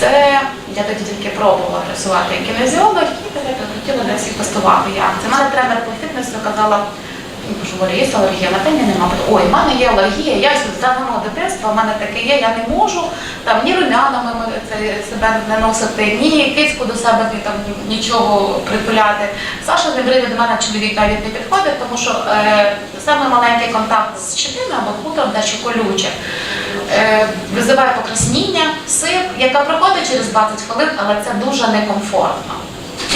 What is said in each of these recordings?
Це я тоді тільки пробувала працювати як кінезіолог і я хотіла десь і тестувати як. Це мене тренер по фітнесу казала, «Ну, кажу, Борис, алергія на пені нема. Ой, в мене є алергія, я з давнього дитинства, в мене таке є, я не можу там ні румянами себе не носити, ні кицьку до себе там, нічого притуляти. Саша не бриде до мене чоловік навіть не підходить, тому що е, саме маленький контакт з щитиною або хутром, дещо колюче, е, визиває покрасніння, сип, яка проходить через 20 хвилин, але це дуже некомфортно.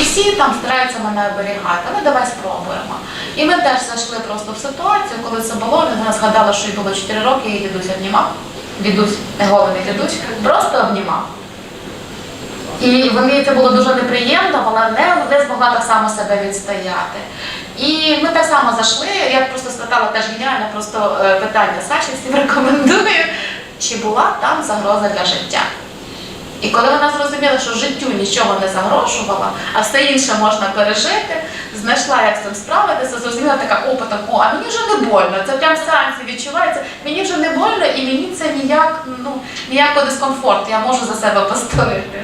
І всі там стараються мене оберігати, але давай спробуємо. І ми теж зайшли просто в ситуацію, коли це було, я згадала, що їй було 4 роки, і дідусь обнімав. Дідусь, головний дідусь, просто обнімав. І вони це було дуже неприємно, вона не, не змогла так само себе відстояти. І ми так само зайшли. Я просто спитала теж геніальне просто е, питання Саші, всім рекомендую, чи була там загроза для життя. І коли вона зрозуміла, що життю нічого не загрожувала, а все інше можна пережити, знайшла, як з цим справитися, зрозуміла така опитом, о, а мені вже не больно, це прям сеансі відчувається, мені вже не больно і мені це ніяк, ну, ніякого дискомфорту, я можу за себе постояти.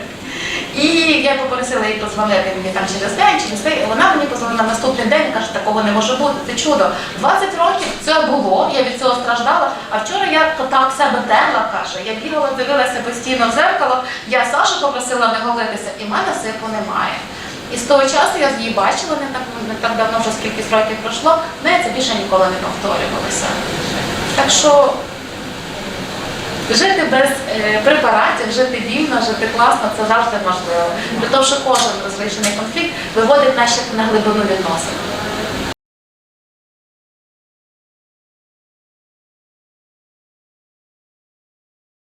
І я попросила її позвонити мені там через день, через день. Вона мені позвонила на наступний день і каже, такого не може бути. Це чудо. 20 років це було, я від цього страждала. А вчора я так себе терла, каже. Я бігала, дивилася постійно в зеркало. Я Сашу попросила не голитися, і в мене сипу немає. І з того часу я її бачила не так, не так давно, вже скільки років пройшло, в неї це більше ніколи не повторювалося. Так що Жити без е, препаратів, жити вільно, жити класно це завжди можливо. Того, що кожен розвищений конфлікт виводить наші на глибину відносин.